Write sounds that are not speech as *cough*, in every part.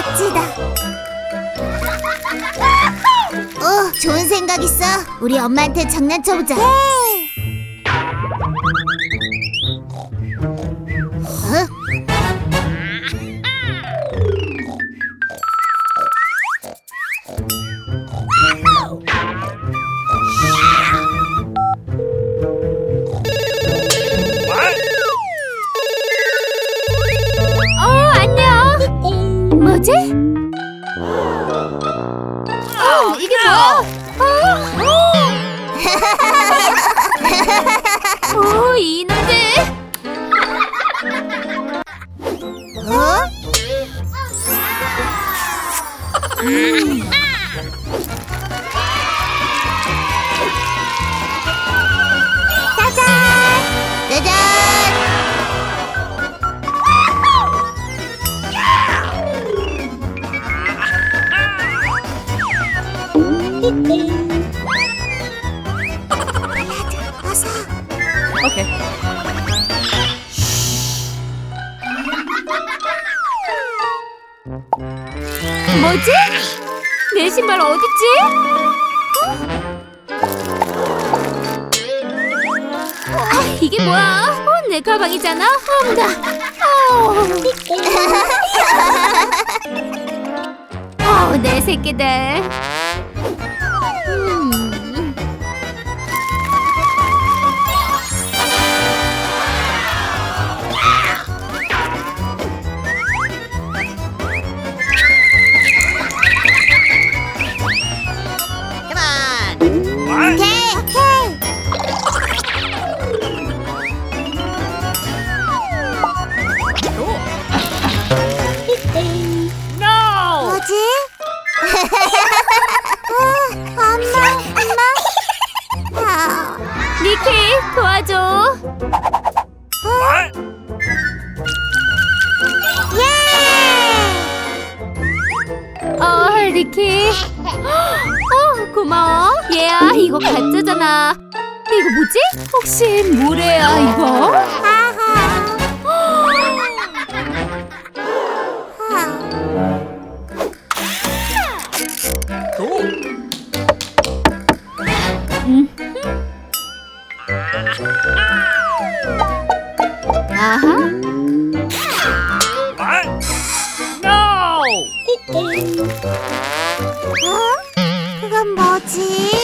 멋지다. 어, 좋은 생각 있어. 우리 엄마한테 장난쳐보자. 네. 뭐지? 내 신발 어딨지? 아, 이게 뭐야? 어, 내 가방이잖아. 어머나. 어, 내 새끼들. 이거 가짜잖아. 이거 뭐지? 혹시 모래야, 이거? 아하. 아, 아하. 어? 그건 뭐지?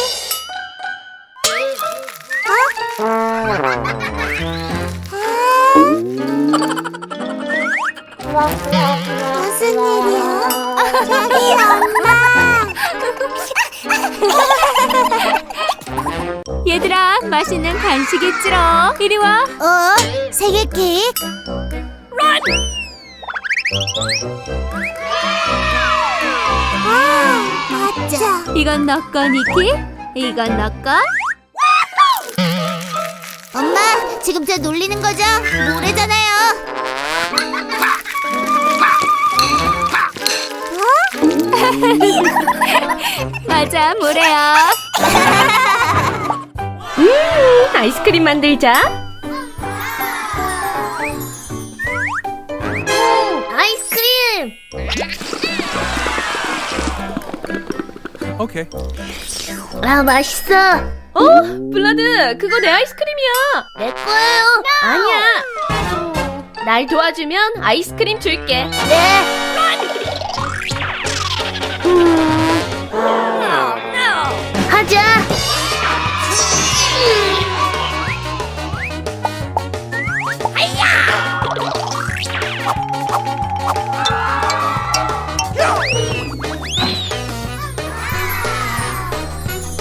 맛있는 간식 있지롱. 이리 와. 어? 세계 케이크? 아, 맞아. 이건 너 거, 니키. 이건 너 거. 엄마, 지금 저 놀리는 거죠? 모래잖아요. *laughs* 맞아, 모래야. *laughs* 음, 아이스크림 만들자. 아이스크림! Okay. 아, 맛있어. 어, 블라드, 그거 내 아이스크림이야. 내 거예요. 아니야. 날 도와주면 아이스크림 줄게. 네. 하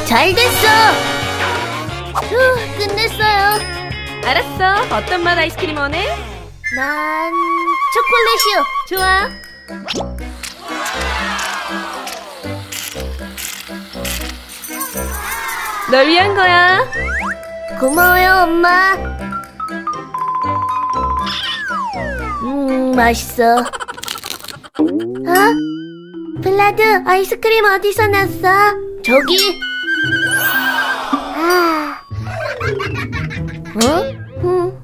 잘 됐어. 휴, 끝냈어요. 알았어. 어떤 맛 아이스크림 원해? 난 초콜릿이요. 좋아. 널 위한 거야. 고마워요, 엄마. 음, 맛있어. 어? 블라드, 아이스크림 어디서 났어? 저기. 어? 음.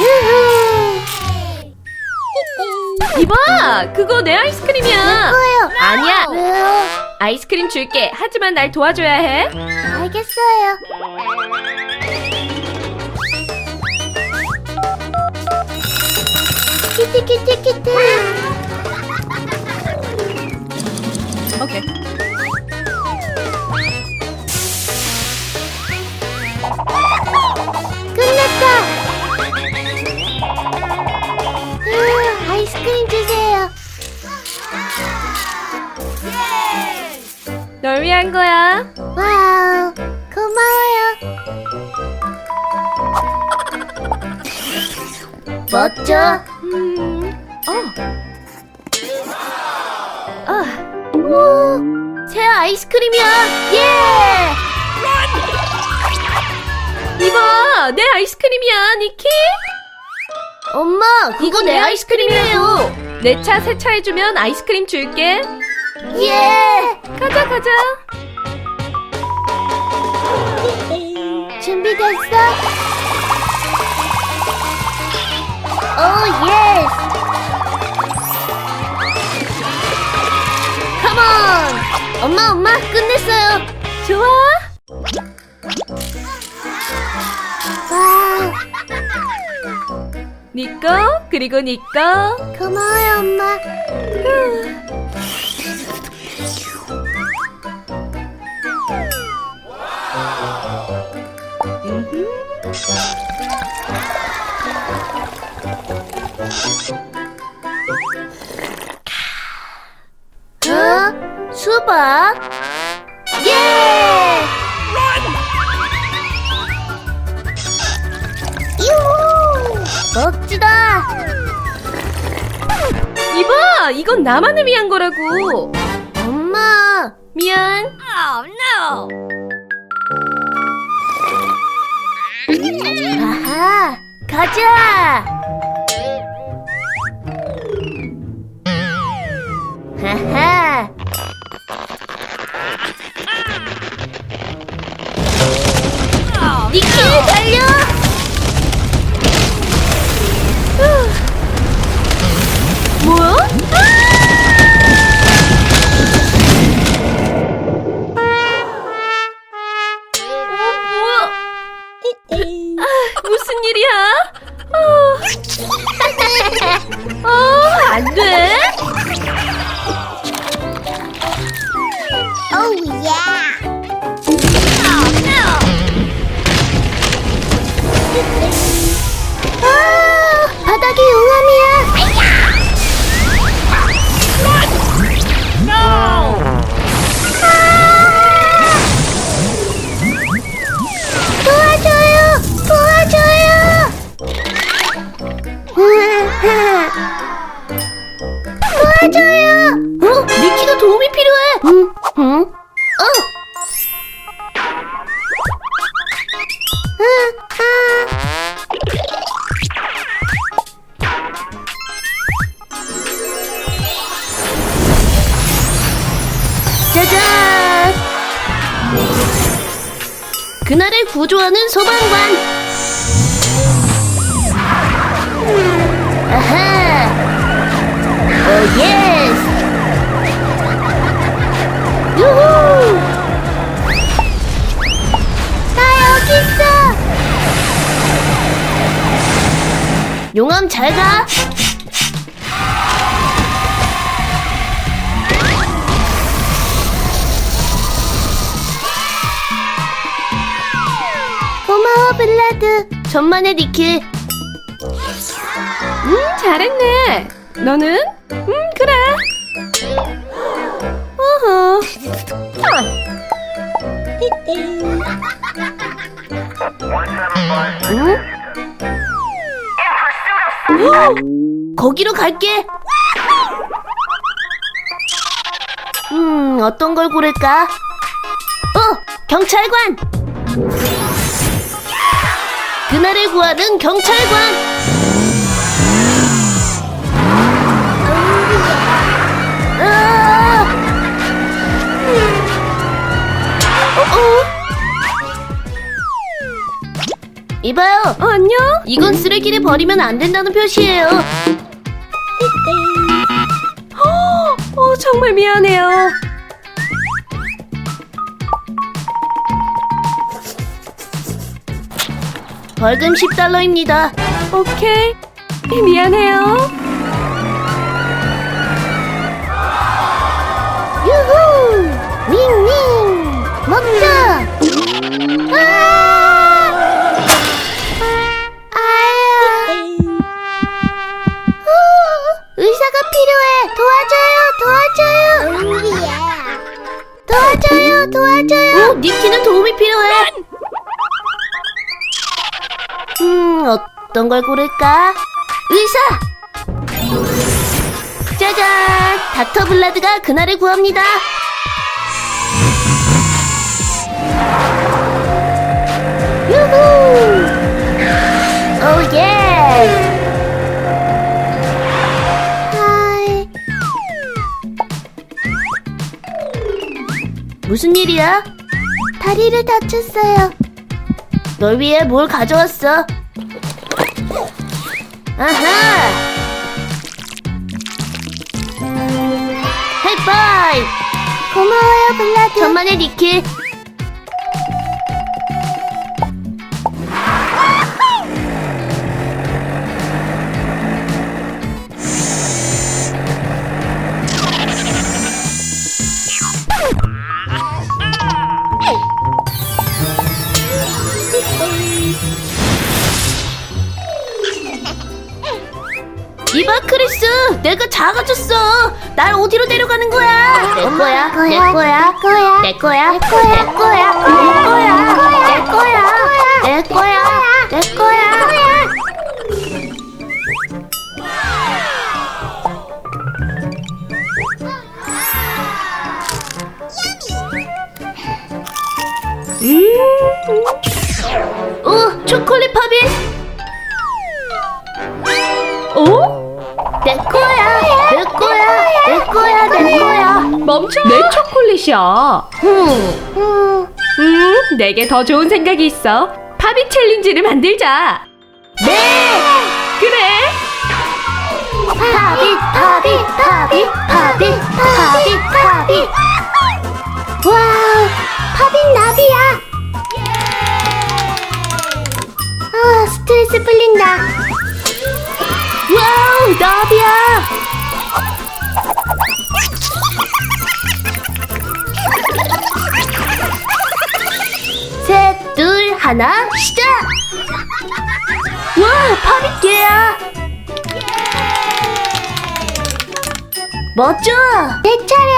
유후. 이봐, 그거 내 아이스크림이야. 뭐예요? 아니야. 왜요? 아이스크림 줄게. 하지만 날 도와줘야 해. 알겠어요. 키티 키티 키티. 오케이. 널 위한 거야. 와우, 고마워요. 멋져. 음, 어. 오, 새 아이스크림이야. 예! 이봐, 내 아이스크림이야, 니키. 엄마, 이거 내 아이스크림이에요. 내 차 세차해주면 아이스크림 줄게. 예! 가자, 가자. 준비됐어? 오, 예스! 컴온! 엄마, 엄마, 끝냈어요. 좋아. 와우, 니 거, 그리고 니 거. 고마워요, 엄마. 어? 수박? 예! 유후! 멋지다! 이봐, 이건 나만을 위한 거라고. 엄마! 미안. 아하! 가자! 하하! 짜잔! 그날을 구조하는 소방관! 아하! 오 예스! 유후! 나 여기 있어! 용암 잘 가! 블라드 전만의 니키 음, 잘했네. 너는? 음, 그래. 어허. 응? 거기로 갈게 음 어떤 걸 고를까 어 경찰관 그날을 구하는 경찰관 으아! 어, 어? 이봐요. 어, 안녕? 이건 쓰레기를 버리면 안 된다는 표시예요. 어, 정말 미안해요. 벌금 10달러입니다. 오케이. 미안해요. 유후! 윙윙! 먹자! 아! 아야! 후! 의사가 필요해! 도와줘요! 도와줘요! 도와줘요! 도와줘요! 어, 니키는 도움이 필요해! 음, 어떤 걸 고를까? 의사! 짜잔! 닥터 블라드가 그날을 구합니다. 유후! 오 예! 하이. 무슨 일이야? 다리를 다쳤어요. 널 위해 뭘 가져왔어? 아하! 하이파이브! 고마워요, 블라드. 천만의 니키. 어디로 데려가는 거야? 내 거야? 내 거야? 내 거야? 내 거야? 내 거야? 내 거야? 내 거야 멈춰. 내 초콜릿이야. 음. 음, 내게 더 좋은 생각이 있어. 파비 챌린지를 만들자. 네 그래. 파비 파비 파비 파비 파비 파비 와우 파비 나비야 아 스트레스 풀린다 와우 나비야 하나, 시작! 와, 파비개야! 멋져! 내 차례!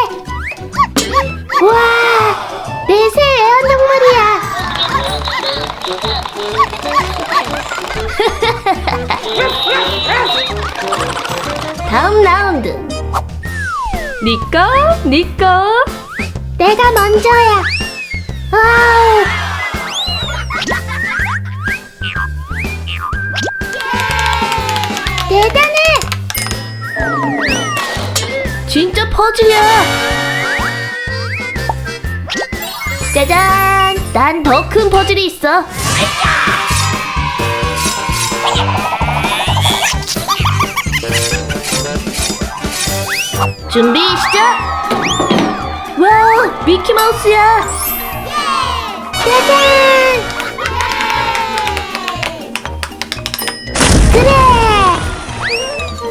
와, 내새 애완동물이야! *laughs* 다음 라운드. 니꺼, 니꺼. 내가 먼저야. 와우. 퍼즐이야. 짜잔. 난 더 큰 퍼즐이 있어. 준비 시작. 와우, 미키마우스야! 짜잔! 그래!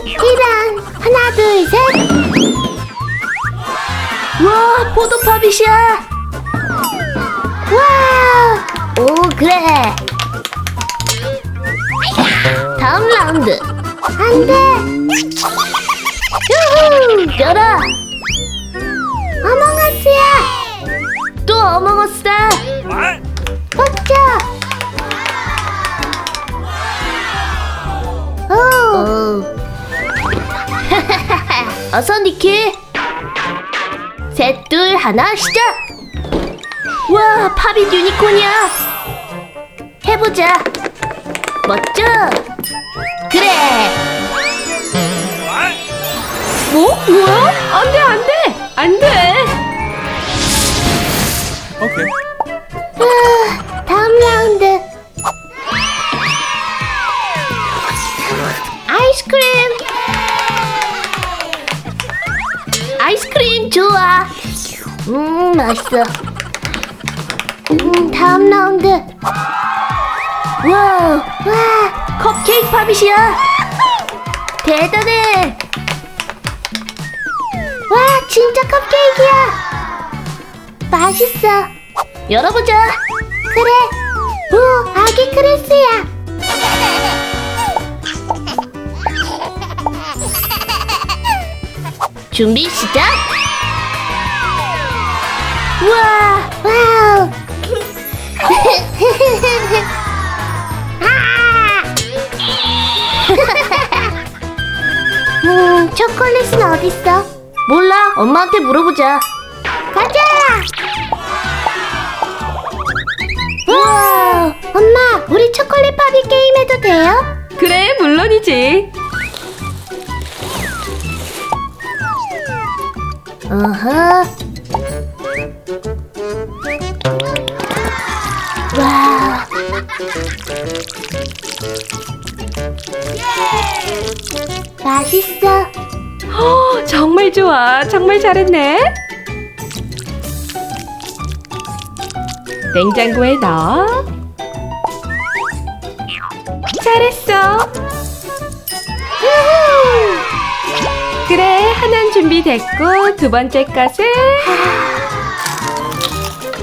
이랑 하나, 둘, 셋! 와, 포도팝잇이야! 와! 오, 그래! 다음 라운드! 안 돼! 유후! 열어! 어몽어스야! 또 어몽어스다! 먹자! 오! *laughs* 어서 니키! 셋, 둘, 하나, 시작! 와, 팝잇 유니콘이야! 해보자! 멋져! 그래! 뭐? 뭐야? 안 돼, 안 돼. 안 돼. 아, 다음 라운드. 아이스크림. 아이스크림. 좋아. 음, 맛있어. 음, 다음 라운드. 와우, 와, 컵케이크 팝잇이야. 대단해. 와, 진짜 컵케이크야. 맛있어. 열어보자. 그래. 오, 아기 크리스야. 준비 시작. 우와, 와우. 아! 음, 초콜릿은 어딨어? 몰라. 엄마한테 물어보자. 가자. 우와, 엄마, 우리 초콜릿 파비 게임 해도 돼요? 그래, 물론이지. 어허. 맛있어. 어, 정말 좋아. 정말 잘했네. 냉장고에 넣어. 잘했어. 그래, 하나는 준비됐고 두 번째 것은